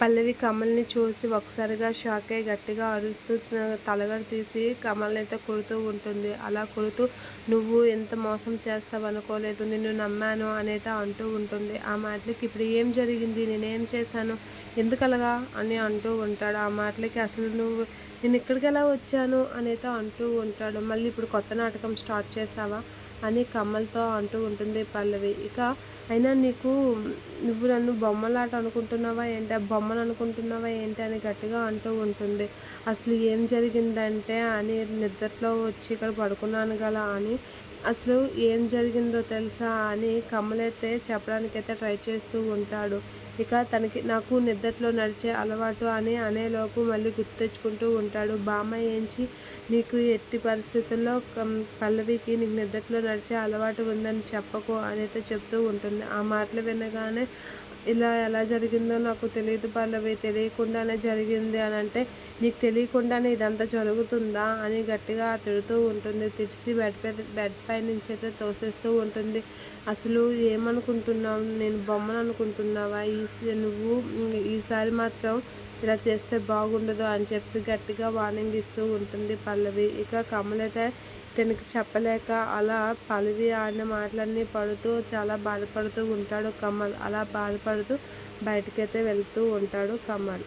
పల్లవి కమల్ని చూసి ఒకసారిగా షాక్ అయి గట్టిగా అరుస్తూ తలగడ తీసి కమల్ని అయితే కొడుతూ ఉంటుంది. అలా కొడుతూ నువ్వు ఎంత మోసం చేస్తావు అనుకోలేదు నిన్ను నమ్మాను అనేది అంటూ ఉంటుంది. ఆ మాటలకి ఇప్పుడు ఏం జరిగింది? నేనేం చేశాను? ఎందుకలగా? అని అంటూ ఉంటాడు. ఆ మాటలకి అసలు నువ్వు నేను ఇక్కడికి ఎలా వచ్చాను? అనేది అంటూ ఉంటాడు. మళ్ళీ ఇప్పుడు కొత్త నాటకం స్టార్ట్ చేసావా అని కమ్మలతో అంటూ ఉంటుంది పల్లవి. ఇక అయినా నీకు నువ్వు నన్ను బొమ్మలాట అనుకుంటున్నావా ఏంటి? బొమ్మలు అనుకుంటున్నావా ఏంటి? అని గట్టిగా అంటూ ఉంటుంది. అసలు ఏం జరిగిందంటే అని నిద్రలో వచ్చి ఇక్కడ పడుకున్నాను గల అని అసలు ఏం జరిగిందో తెలుసా అని కమలైతే చెప్పడానికైతే ట్రై చేస్తూ ఉంటాడు. ఇక తనకి నాకు నిద్రలో నడిచే అలవాటు అని అనేలోపు మళ్ళీ గుర్తు తెచ్చుకుంటూ ఉంటాడు. బామ్మ ఏంచి నీకు ఎట్టి పరిస్థితుల్లో పల్లవికి నీకు నిద్రలో నడిచే అలవాటు ఉందని చెప్పకు అని అయితే చెప్తూ ఉంటుంది. ఆ మాటలు వినగానే ఇలా ఎలా జరిగిందో నాకు తెలియదు పల్లవి తెలియకుండానే జరిగింది అని అంటే నీకు తెలియకుండానే ఇదంతా జరుగుతుందా అని గట్టిగా తిడుతూ ఉంటుంది. తిడిసి బెడ్ పై బెడ్ పై నుంచి అయితే తోసేస్తూ ఉంటుంది. అసలు ఏమనుకుంటున్నావు? నేను బొమ్మను అనుకుంటున్నావా ఈ నువ్వు ఈసారి మాత్రం ఇలా చేస్తే బాగుండదు అని చెప్పి గట్టిగా వార్నింగ్ ఇస్తూ ఉంటుంది పల్లవి. ఇక కమలైతే తనకి చెప్పలేక అలా పల్లవి ఆడిన మాటలన్నీ పడుతూ చాలా బాధపడుతూ ఉంటాడు కమల్. అలా బాధపడుతూ బయటకైతే వెళ్తూ ఉంటాడు కమల్.